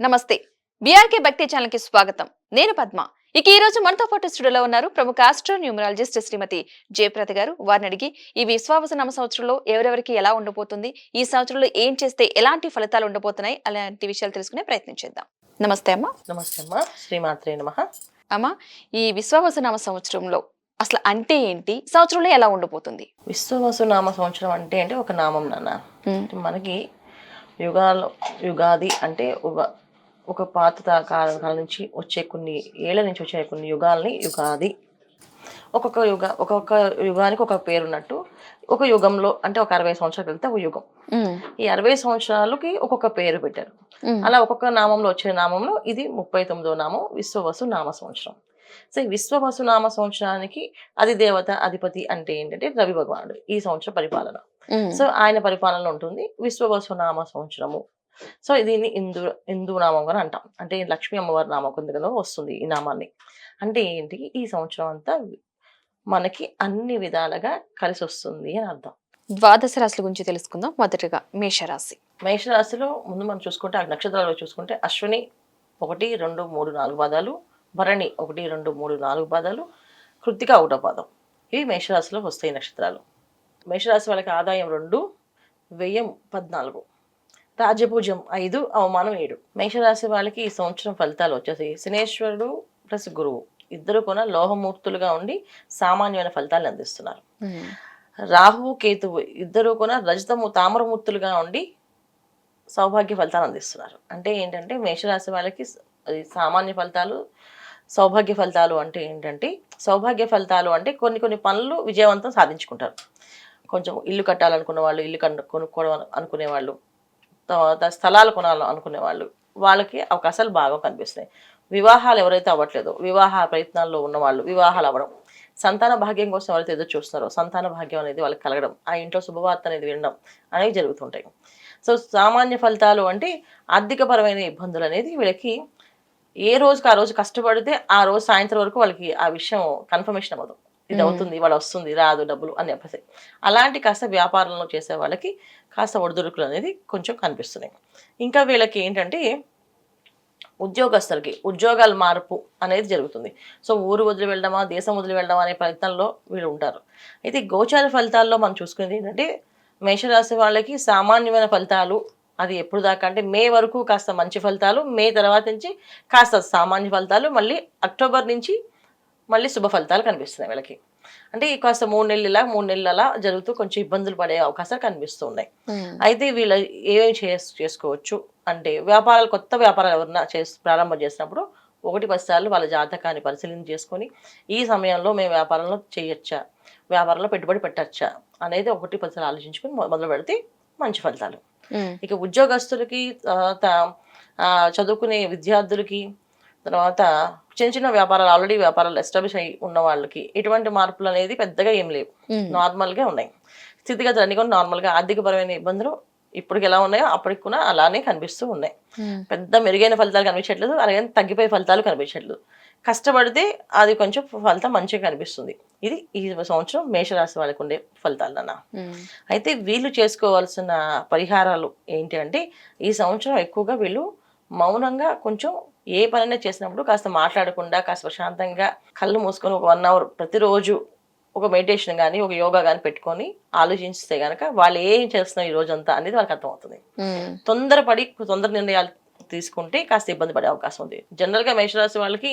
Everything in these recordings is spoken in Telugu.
నమస్తే. బీఆర్కే భక్తి ఛానల్కి స్వాగతం. నేను పద్మ. ఇక ఈ రోజు మనతో పాటు స్టూడియోలో ఉన్నారు ప్రముఖ ఆస్ట్రో న్యూమరాలజిస్ట్ శ్రీమతి జయప్రద గారు. వారిని అడిగి ఈ విశ్వావస నామ సంవత్సరంలో ఎవరెవరికి ఎలా ఉండబోతుంది ఈ సంవత్సరంలో ఏం చేస్తే ఎలాంటి ఫలితాలు ఉండబోతున్నాయి అలాంటి విషయాలు తెలుసుకునే ప్రయత్నం చేద్దాం. నమస్తే అమ్మ. నమస్తే అమ్మా. శ్రీమాత్రే నమ. అమ్మ ఈ విశ్వావస నామ సంవత్సరంలో అసలు అంటే ఏంటి? సంవత్సరంలో ఎలా ఉండబోతుంది? విశ్వవసు నామ సంవత్సరం అంటే అంటే ఒక నామం నాన్న. మనకి యుగాలు యుగాది అంటే ఒక పాత కాలం నుంచి వచ్చే కొన్ని ఏళ్ళ నుంచి వచ్చే కొన్ని యుగాల్ని యుగాది. ఒక్కొక్క యుగ ఒక్కొక్క యుగానికి ఒక పేరు ఉన్నట్టు ఒక యుగంలో అంటే ఒక అరవై సంవత్సరాలు వెళ్తే ఒక యుగం. ఈ అరవై సంవత్సరాలకి ఒక్కొక్క పేరు పెట్టారు. అలా ఒక్కొక్క నామంలో వచ్చే నామంలో ఇది ముప్పై తొమ్మిదో నామం విశ్వవసు నామ సంవత్సరం. సో ఈ విశ్వవసు నామ సంవత్సరానికి అది దేవత అధిపతి అంటే ఏంటంటే రవి భగవానుడు ఈ సంవత్సర పరిపాలన. సో ఆయన పరిపాలన ఉంటుంది విశ్వవసు నామ సంవత్సరము. సో దీన్ని ఇందు హిందూ నామం అని అంటాం. అంటే లక్ష్మీ అమ్మవారి నామం కిందలో వస్తుంది ఈ నామాన్ని. అంటే ఏంటి? ఈ సంవత్సరం అంతా మనకి అన్ని విధాలుగా కలిసి వస్తుంది అని అర్థం. ద్వాదశ రాశుల గురించి తెలుసుకుందాం. మొదటగా మేషరాశి. మేషరాశిలో ముందు మనం చూసుకుంటే ఆ నక్షత్రాలు చూసుకుంటే అశ్విని ఒకటి రెండు మూడు నాలుగు పాదాలు భరణి ఒకటి రెండు మూడు నాలుగు పాదాలు కృత్తిక ఒకటో పాదం. ఇవి మేషరాశిలో వస్తాయి నక్షత్రాలు. మేషరాశి వాళ్ళకి ఆదాయం రెండు వ్యయం పద్నాలుగు. రాజ్యభుజం ఐదు అవమానం ఏడు. మేషరాశి వాళ్ళకి ఈ సంవత్సరం ఫలితాలు వచ్చేసి శనేశ్వరుడు ప్లస్ గురువు. ఇద్దరు కూడా లోహమూర్తులుగా ఉండి సామాన్యమైన ఫలితాలు అందిస్తున్నారు. ఉమ్, రాహువు కేతువు ఇద్దరు కూడా రజతము తామరమూర్తులుగా ఉండి సౌభాగ్య ఫలితాలు అందిస్తున్నారు. అంటే ఏంటంటే మేషరాశి వాళ్ళకి సామాన్య ఫలితాలు సౌభాగ్య ఫలితాలు అంటే ఏంటంటే సౌభాగ్య ఫలితాలు అంటే కొన్ని కొన్ని పనులు విజయవంతం సాధించుకుంటారు. కొంచెం ఇల్లు కట్టాలనుకున్న వాళ్ళు ఇల్లు కను కొనుక్కోవడం అనుకునే వాళ్ళు స్థలాలు కొనాలి అనుకునే వాళ్ళు. వాళ్ళకి అవకాశాలు బాగా కనిపిస్తున్నాయి. వివాహాలు ఎవరైతే అవ్వట్లేదో వివాహ ప్రయత్నాల్లో ఉన్న వాళ్ళు వివాహాలు అవ్వడం. సంతాన భాగ్యం కోసం ఎవరైతే ఎదురు చూస్తున్నారో సంతాన భాగ్యం అనేది వాళ్ళకి కలగడం ఆ ఇంట్లో శుభవార్త అనేది వినడం అనేవి జరుగుతుంటాయి. సో సామాన్య ఫలితాలు అంటే ఆర్థికపరమైన ఇబ్బందులు అనేది వీళ్ళకి ఏ రోజుకి ఆ రోజు కష్టపడితే ఆ రోజు సాయంత్రం వరకు వాళ్ళకి ఆ విషయం కన్ఫర్మేషన్ అవ్వదు. ఇది అవుతుంది వాళ్ళు వస్తుంది రాదు డబ్బులు అని చెప్పేసి. అలాంటి కాస్త వ్యాపారంలో చేసే వాళ్ళకి కాస్త ఒడిదుడుకులు అనేది కొంచెం కనిపిస్తున్నాయి. ఇంకా వీళ్ళకి ఏంటంటే ఉద్యోగస్తులకి ఉద్యోగాల మార్పు అనేది జరుగుతుంది. సో ఊరు వదిలి వెళ్ళడమా దేశం వదిలి వెళ్ళడమా అనే ప్రయత్నంలో వీళ్ళు ఉంటారు. అయితే గోచార ఫలితాల్లో మనం చూసుకునేది ఏంటంటే మేషరాశి వాళ్ళకి సామాన్యమైన ఫలితాలు అది ఎప్పుడు దాకా అంటే మే వరకు కాస్త మంచి ఫలితాలు మే తర్వాత నుంచి కాస్త సామాన్య ఫలితాలు మళ్ళీ అక్టోబర్ నుంచి మళ్ళీ శుభ ఫలితాలు కనిపిస్తున్నాయి వీళ్ళకి. అంటే ఈ కాస్త మూడు నెలలు ఇలా మూడు నెలలు అలా జరుగుతూ కొంచెం ఇబ్బందులు పడే అవకాశాలు కనిపిస్తూ ఉన్నాయి అయితే వీళ్ళు ఏమేమి చేస్ చేసుకోవచ్చు? అంటే వ్యాపారాలు కొత్త వ్యాపారాలు ఎవరన్నా చేసి ప్రారంభం చేసినప్పుడు ఒకటి పది సార్లు వాళ్ళ జాతకాన్ని పరిశీలన చేసుకొని ఈ సమయంలో మేము వ్యాపారంలో చేయొచ్చా? వ్యాపారంలో పెట్టుబడి పెట్టచ్చా? అనేది ఒకటి పది సార్లు ఆలోచించుకొని మొదలు పెడితే మంచి ఫలితాలు. ఇక ఉద్యోగస్తులకి తర్వాత చదువుకునే విద్యార్థులకి తర్వాత చిన్న చిన్న వ్యాపారాలు ఆల్రెడీ వ్యాపారాలు ఎస్టాబ్లిష్ అయి ఉన్న వాళ్ళకి ఎటువంటి మార్పులు అనేది పెద్దగా ఏం లేవు. నార్మల్గా ఉన్నాయి. స్థితిగతులు అన్ని కూడా నార్మల్గా ఆర్థికపరమైన ఇబ్బందులు ఇప్పటికి ఎలా ఉన్నాయో అప్పటికి కూడా అలానే కనిపిస్తూ ఉన్నాయి. పెద్ద మెరుగైన ఫలితాలు కనిపించట్లేదు అలాగే తగ్గిపోయే ఫలితాలు కనిపించట్లేదు. కష్టపడితే అది కొంచెం ఫలితం మంచిగా కనిపిస్తుంది. ఇది ఈ సంవత్సరం మేషరాశి వాళ్ళకి ఉండే ఫలితాలు అన్న. అయితే వీళ్ళు చేసుకోవాల్సిన పరిహారాలు ఏంటి అంటే ఈ సంవత్సరం ఎక్కువగా వీళ్ళు మౌనంగా కొంచెం ఏ పనైనా చేసినప్పుడు కాస్త మాట్లాడకుండా కాస్త ప్రశాంతంగా కళ్ళు మూసుకొని ఒక వన్ అవర్ ప్రతిరోజు ఒక మెడిటేషన్ కానీ ఒక యోగా కానీ పెట్టుకొని ఆలోచిస్తే కనుక వాళ్ళు ఏం చేస్తున్నారు ఈ రోజంతా అనేది వాళ్ళకి అర్థమవుతుంది. తొందరపడి తొందర నిర్ణయాలు తీసుకుంటే కాస్త ఇబ్బంది పడే అవకాశం ఉంది. జనరల్గా మేషరాశి వాళ్ళకి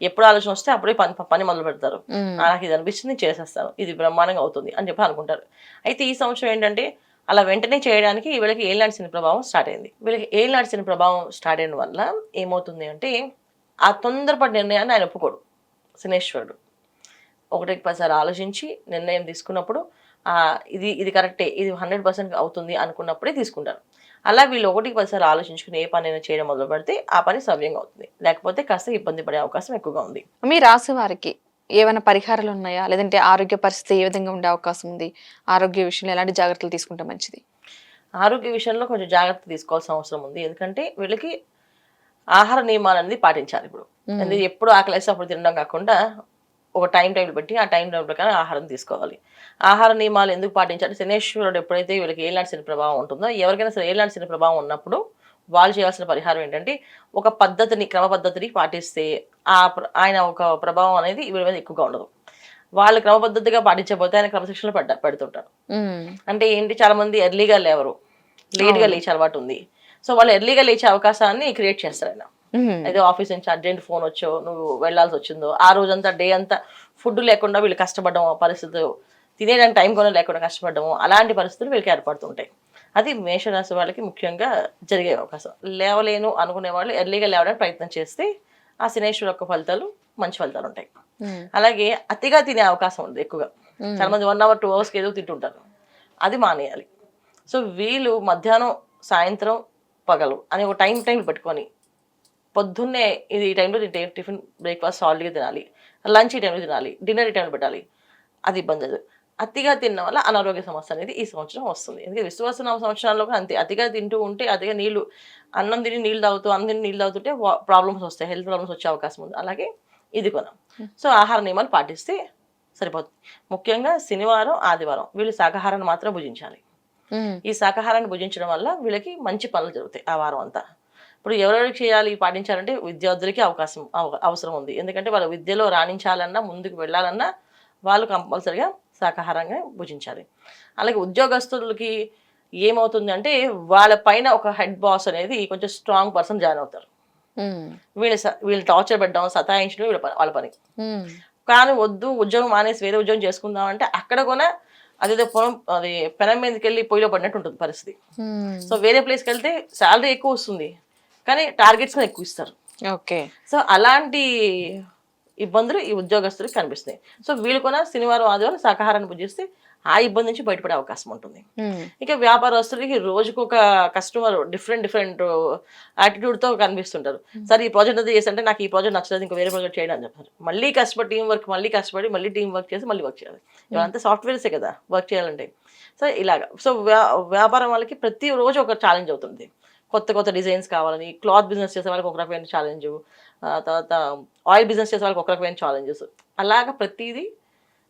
ఎప్పుడు ఆలోచన వస్తే అప్పుడే పని పని మొదలు పెడతారు. నాకు ఇది అనిపిస్తుంది చేసేస్తాను. ఇది బ్రహ్మాండంగా అవుతుంది అని చెప్పి అనుకుంటారు. అయితే ఈ సంవత్సరం ఏంటంటే అలా వెంటనే చేయడానికి వీళ్ళకి ఏళ్ళనాటి శని ప్రభావం స్టార్ట్ అయింది. వీళ్ళకి ఏళ్ళు శని ప్రభావం స్టార్ట్ అయిన వల్ల ఏమవుతుంది అంటే ఆ తొందరపడి నిర్ణయాన్ని ఆయన ఒప్పుకోడు శనేశ్వరుడు. ఒకటికి పదిసారి ఆలోచించి నిర్ణయం తీసుకున్నప్పుడు ఇది ఇది కరెక్టే ఇది హండ్రెడ్ పర్సెంట్ అవుతుంది అనుకున్నప్పుడే తీసుకుంటారు. అలా వీళ్ళు ఒకటికి పదిసారి ఆలోచించుకుని ఏ పని అయినా చేయడం మొదలు పెడితే ఆ పని సవ్యంగా అవుతుంది. లేకపోతే కాస్త ఇబ్బంది పడే అవకాశం ఎక్కువగా ఉంది. మీ రాశి వారికి ఏమైనా పరిహారాలు ఉన్నాయా? లేదంటే ఆరోగ్య పరిస్థితి ఏ విధంగా ఉండే అవకాశం ఉంది? ఆరోగ్య విషయంలో ఎలాంటి జాగ్రత్తలు తీసుకుంటే మంచిది? ఆరోగ్య విషయంలో కొంచెం జాగ్రత్త తీసుకోవాల్సిన అవసరం ఉంది. ఎందుకంటే వీళ్ళకి ఆహార నియమాలు అనేది పాటించాలి ఇప్పుడు. ఎందుకంటే ఎప్పుడు ఆకలేసి అప్పుడు తినడం కాకుండా ఒక టైం టేబుల్ పెట్టి ఆ టైం టేబుల్ ప్రకారం ఆహారం తీసుకోవాలి. ఆహార నియమాలు ఎందుకు పాటించాలి? శనేశ్వరుడు ఎప్పుడైతే వీళ్ళకి ఏలాంటి శని ప్రభావం ఉంటుందో ఎవరికైనా సరే ఏలాంటి శని ప్రభావం ఉన్నప్పుడు వాళ్ళు చేయాల్సిన పరిహారం ఏంటంటే ఒక పద్ధతిని క్రమ పద్ధతిని పాటిస్తే ఆ ఆయన ఒక ప్రభావం అనేది వీళ్ళ మీద ఎక్కువగా ఉండదు. వాళ్ళు క్రమ పద్ధతిగా పాటించకపోతే ఆయన క్రమశిక్షణలో పడ్డ పెడుతుంటారు. అంటే ఏంటి చాలా మంది ఎర్లీగా లేవరు. లేట్గా లేచే అలవాటు ఉంది. సో వాళ్ళు ఎర్లీగా లేచే అవకాశాన్ని క్రియేట్ చేస్తారు ఆయన. అయితే ఆఫీస్ నుంచి అర్జెంట్ ఫోన్ వచ్చో నువ్వు వెళ్ళాల్సి వచ్చిందో ఆ రోజంతా డే అంతా ఫుడ్ లేకుండా వీళ్ళు కష్టపడడం పరిస్థితి తినేయడానికి టైం కూడా లేకుండా కష్టపడము అలాంటి పరిస్థితులు వీళ్ళకి ఏర్పడుతుంటాయి. అది మేషరాశి వాళ్ళకి ముఖ్యంగా జరిగే అవకాశం. లేవలేను అనుకునే వాళ్ళు ఎర్లీగా లేవడానికి ప్రయత్నం చేస్తే ఆ శనేశ్వరు యొక్క ఫలితాలు మంచి ఫలితాలు ఉంటాయి. అలాగే అతిగా తినే అవకాశం ఉంది ఎక్కువగా. చాలా మంది వన్ అవర్ టూ అవర్స్కి ఏదో తింటుంటారు. అది మానేయాలి. సో వీళ్ళు మధ్యాహ్నం సాయంత్రం పగలు అని ఒక టైం టైం పెట్టుకొని పొద్దున్నే ఇది ఈ టైంలో తింటే టిఫిన్ బ్రేక్ఫాస్ట్ సాల్ట్గా తినాలి. లంచ్ ఈ టైంలో తినాలి. డిన్నర్ ఈ టైంలో పెట్టాలి. అది ఇబ్బంది లేదు. అతిగా తిన్న వల్ల అనారోగ్య సమస్య అనేది ఈ సంవత్సరం వస్తుంది. ఎందుకంటే విశ్వాసనామ సంవత్సరాల్లో కూడా అంతే. అతిగా తింటూ ఉంటే అతిగా నీళ్ళు అన్నం తిని నీళ్ళు తాగుతూ అన్నం తిని నీళ్ళు తాగుతుంటే ప్రాబ్లమ్స్ వస్తాయి. హెల్త్ ప్రాబ్లమ్స్ వచ్చే అవకాశం ఉంది. అలాగే ఇది కూడా. సో ఆహార నియమాలు పాటిస్తే సరిపోతుంది. ముఖ్యంగా శనివారం ఆదివారం వీళ్ళు శాకాహారాన్ని మాత్రం భుజించాలి. ఉమ్, ఈ శాకాహారాన్ని భుజించడం వల్ల వీళ్ళకి మంచి పనులు జరుగుతాయి ఆ వారం అంతా. ఇప్పుడు ఎవరెవరికి చేయాలి పాటించాలంటే విద్యార్థులకి అవకాశం అవ- అవసరం ఉంది. ఎందుకంటే వాళ్ళ విద్యలో రాణించాలన్నా ముందుకు వెళ్ళాలన్నా వాళ్ళు కంపల్సరిగా శాకాహారంగా భుజించాలి. అలాగే ఉద్యోగస్తులకి ఏమవుతుంది అంటే వాళ్ళ పైన ఒక హెడ్ బాస్ అనేది కొంచెం స్ట్రాంగ్ పర్సన్ జాయిన్ అవుతారు. వీళ్ళ వీళ్ళు టార్చర్ పెట్టడం సతాయించడం వీళ్ళ వాళ్ళ పని. కానీ వద్దు ఉద్యోగం మానేసి వేరే ఉద్యోగం చేసుకుందాం అంటే అక్కడ కూడా అదేదో పొలం అది పెనం మీదకి వెళ్ళి పొయ్యిలో పడినట్టు ఉంటుంది పరిస్థితి. సో వేరే ప్లేస్కి వెళ్తే శాలరీ ఎక్కువ వస్తుంది. కానీ టార్గెట్స్ ఎక్కువ ఇస్తారు. ఓకే. సో అలాంటి ఇబ్బందులు ఈ ఉద్యోగస్తులకు కనిపిస్తున్నాయి. సో వీళ్ళు కూడా శనివారం ఆదివారం శాకాహారాన్ని భుజిస్తే ఆ ఇబ్బంది నుంచి బయటపడే అవకాశం ఉంటుంది. ఇక వ్యాపారస్తులకి రోజుకు ఒక కస్టమర్ డిఫరెంట్ డిఫరెంట్తో కనిపిస్తుంటారు. సరే ఈ ప్రాజెక్ట్ అది చేస్తుంటే నాకు ఈ ప్రాజెక్ట్ నచ్చలేదు ఇంకా వేరే ప్రాజెక్ట్ చేయండి అని చెప్తారు మళ్ళీ కష్టపడి టీం వర్క్ మళ్ళీ కష్టపడి మళ్ళీ టీం వర్క్ చేసి మళ్ళీ వర్క్ చేయాలి. ఇవంతా సాఫ్ట్వేర్సే కదా వర్క్ చేయాలంటే. సో ఇలాగా. సో వ్యా- వ్యాపారం వాళ్ళకి ప్రతి రోజు ఒక ఛాలెంజ్ అవుతుంది. కొత్త కొత్త డిజైన్స్ కావాలని క్లాత్ బిజినెస్ చేసే వాళ్ళకి ఒక రకమైన ఛాలెంజ్ తర్వాత ఆయిల్ బిజినెస్ చేసే వాళ్ళకి ఒక రకమైన ఛాలెంజెస్ అలాగా ప్రతిదీ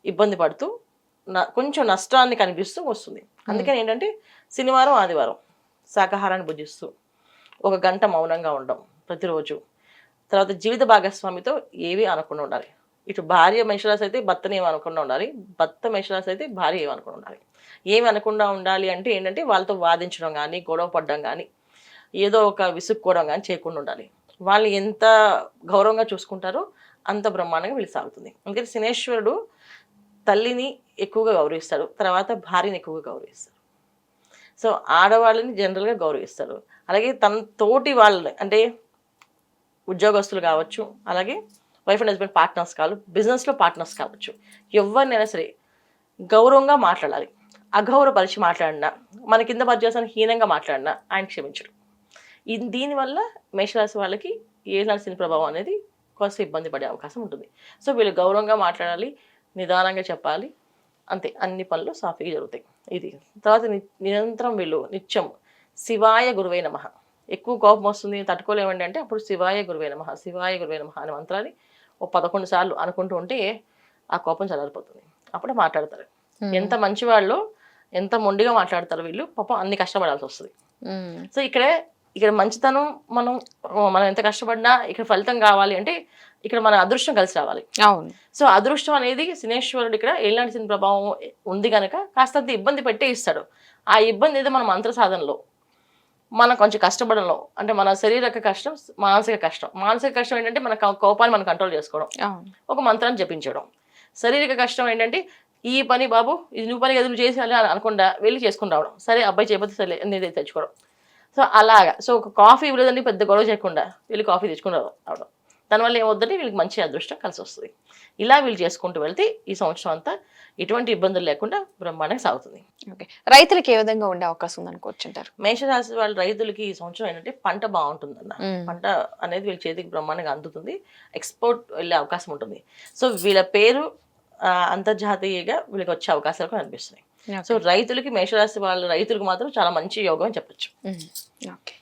ఇబ్బంది పడుతూ న- కొంచెం నష్టాన్ని కనిపిస్తూ వస్తుంది. అందుకని ఏంటంటే శనివారం ఆదివారం శాకాహారాన్ని భుజిస్తూ ఒక గంట మౌనంగా ఉండడం ప్రతిరోజు. తర్వాత జీవిత భాగస్వామితో ఏవి అనకుండా ఉండాలి. ఇటు భార్య మేషరాశి అయితే భర్తని ఏమి అనకుండా ఉండాలి. భర్త మేషరాశి అయితే భార్య ఏమి అనకుండా ఉండాలి. ఏమి అనకుండా ఉండాలి అంటే ఏంటంటే వాళ్ళతో వాదించడం కానీ గొడవ పడడం కానీ ఏదో ఒక విసుక్కోవడం కానీ చేయకుండా ఉండాలి. వాళ్ళు ఎంత గౌరవంగా చూసుకుంటారో అంత బ్రహ్మాండంగా వీళ్ళు సాగుతుంది. అందుకని శనేశ్వరుడు తల్లిని ఎక్కువగా గౌరవిస్తాడు తర్వాత భార్యని ఎక్కువగా గౌరవిస్తాడు. సో ఆడవాళ్ళని జనరల్గా గౌరవిస్తారు అలాగే తన తోటి వాళ్ళని అంటే ఉద్యోగస్తులు కావచ్చు అలాగే వైఫ్ అండ్ హస్బెండ్ పార్ట్నర్స్ కావచ్చు బిజినెస్లో పార్ట్నర్స్ కావచ్చు ఎవరినైనా సరే గౌరవంగా మాట్లాడాలి. అగౌరవపరిచి మాట్లాడినా మన కింద పనిచేసిన హీనంగా మాట్లాడినా ఆయన క్షమించడు. ఇది దీనివల్ల మేషరాశి వాళ్ళకి ఏ నడిచిన ప్రభావం అనేది కొంచెం ఇబ్బంది పడే అవకాశం ఉంటుంది. సో వీళ్ళు గౌరవంగా మాట్లాడాలి నిదానంగా చెప్పాలి అంతే. అన్ని పనులు సాఫీగా జరుగుతాయి. ఇది. తర్వాత నిరంతరం వీళ్ళు నిత్యం శివాయ గురువై నమ. ఎక్కువ కోపం వస్తుంది తట్టుకోలేమండి అంటే అప్పుడు శివాయ గురువై నమ. శివాయ గురువై నమ అనే మంత్రాన్ని ఒక పదకొండు సార్లు అనుకుంటూ ఉంటే ఆ కోపం చల్లారిపోతుంది. అప్పుడే మాట్లాడతారు. ఎంత మంచి వాళ్ళు ఎంత మొండిగా మాట్లాడతారు వీళ్ళు పాపం అన్ని కష్టపడాల్సి వస్తుంది. సో ఇక్కడే ఇక్కడ మంచితనం మనం మనం ఎంత కష్టపడినా ఇక్కడ ఫలితం కావాలి అంటే ఇక్కడ మన అదృష్టం కలిసి రావాలి. అవును. సో అదృష్టం అనేది శనేశ్వరుడు ఇక్కడ ఏళ్ళనాటి శని ప్రభావం ఉంది కనుక కాస్తంత ఇబ్బంది పెట్టే ఇస్తాడు. ఆ ఇబ్బంది ఏదో మన మంత్ర సాధనలో మనం కొంచెం కష్టపడంలో అంటే మన శరీరక కష్టం మానసిక కష్టం. మానసిక కష్టం ఏంటంటే మన కోపాన్ని మనం కంట్రోల్ చేసుకోవడం. ఒక మంత్రాన్ని జపించడం. శారీరక కష్టం ఏంటంటే ఈ పని బాబు ఇది నువ్వు పని ఎదురు చేసి అని అనకుండా వెళ్ళి చేసుకుని రావడం. సరే అబ్బాయి చేయకపోతే సరే నేను తెచ్చుకోవడం. సో అలాగా. సో ఒక కాఫీ ఇవ్వలేదని పెద్ద గొడవ చేయకుండా. వెళ్ళి కాఫీ తెచ్చుకుని రావ- రావడం దానివల్ల ఏమవుతుందంటే వీళ్ళకి మంచి అదృష్టం కలిసి వస్తుంది ఇలా వీళ్ళు చేసుకుంటూ వెళ్తే ఈ సంవత్సరం అంతా ఎటువంటి ఇబ్బందులు లేకుండా బ్రహ్మాండంగా సాగుతుంది. ఓకే. రైతులకు ఏ విధంగా ఉండే అవకాశం ఉంది అనుకోవచ్చుంటారు మేషరాశి వాళ్ళ రైతులకి ఈ సంవత్సరం ఏంటంటే పంట బాగుంటుందన్న. పంట అనేది వీళ్ళ చేతికి బ్రహ్మాండంగా అందుతుంది. ఎక్స్పోర్ట్ వెళ్ళే అవకాశం ఉంటుంది. సో వీళ్ళ పేరు అంతర్జాతీయంగా వీళ్ళకి వచ్చే అవకాశాలు కూడా కనిపిస్తున్నాయి. సో రైతులకి మేషరాశి వాళ్ళ రైతులకు మాత్రం చాలా మంచి యోగం అని చెప్పొచ్చు. ఓకే